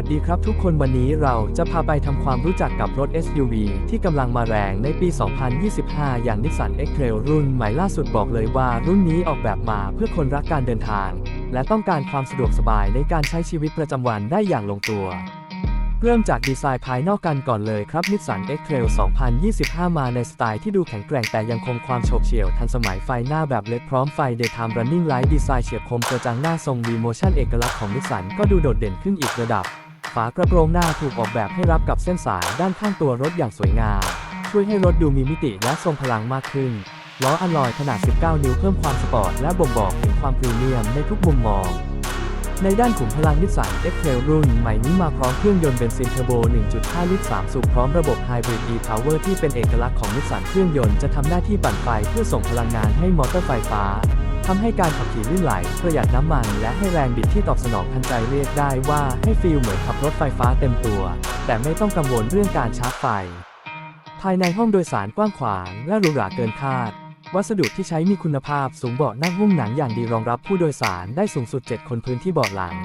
สดีครับทุกคนวันนี้เราจะพาไปทำความรู้จักกับรถ SUV ที่กำลังมาแรงในปี 2025 อย่าง Nissan X-Trail รุ่นใหม่ล่าสุดบอกเลยว่ารุ่นนี้ออกแบบมาเพื่อคนรักการเดินทาง และต้องการความสะดวกสบายในการใช้ชีวิตประจำวันได้อย่างลงตัว เริ่มจากดีไซน์ภายนอกกันก่อนเลยครับ Nissan X-Trail 2025 มาในสไตล์ที่ดูแข็งแกร่งแต่ยังคงความโฉบเฉี่ยวทันสมัยไฟหน้าแบบเลดพร้อมไฟ Daytime Running Light ดีไซน์เฉียบคมกระจังหน้าทรง V-Motion เอกลักษณ์ของ Nissan ก็ดูโดดเด่นขึ้นอีกระดับ ฝากระโปรงหน้าถูกออกแบบให้รับกับเส้นสายด้านข้างตัวรถอย่างสวยงาม ช่วยให้รถดูมีมิติและทรงพลังมากขึ้น ล้ออัลลอยขนาด 19 นิ้วเพิ่มความสปอร์ตและบ่งบอกถึงความพรีเมียมในทุกมุมมองในด้านขุมพลังนิสสัน X-Trail รุ่นใหม่นี้มาพร้อมเครื่องยนต์เบนซินเทอร์โบ 1.5 ลิตร 3 สูบพร้อมระบบ Hybrid e-Power ที่เป็นเอกลักษณ์ของนิสสันเครื่องยนต์จะทำหน้าที่ปั่นไฟเพื่อส่งพลังงานให้มอเตอร์ไฟฟ้า ทำให้การขับขี่ลื่นไหล ประหยัดน้ำมัน และให้แรงบิดที่ตอบสนองทันใจเรียกได้ว่าให้ฟีลเหมือนขับรถไฟฟ้าเต็มตัว แต่ไม่ต้องกังวลเรื่องการชาร์จไฟ ภายในห้องโดยสารกว้างขวาง และหรูหราเกินคาด วัสดุที่ใช้มีคุณภาพสูงเบาะนั่งหุ้มหนังอย่างดีรองรับผู้โดยสารได้สูงสุด 7 คนพื้นที่เบาะหลัง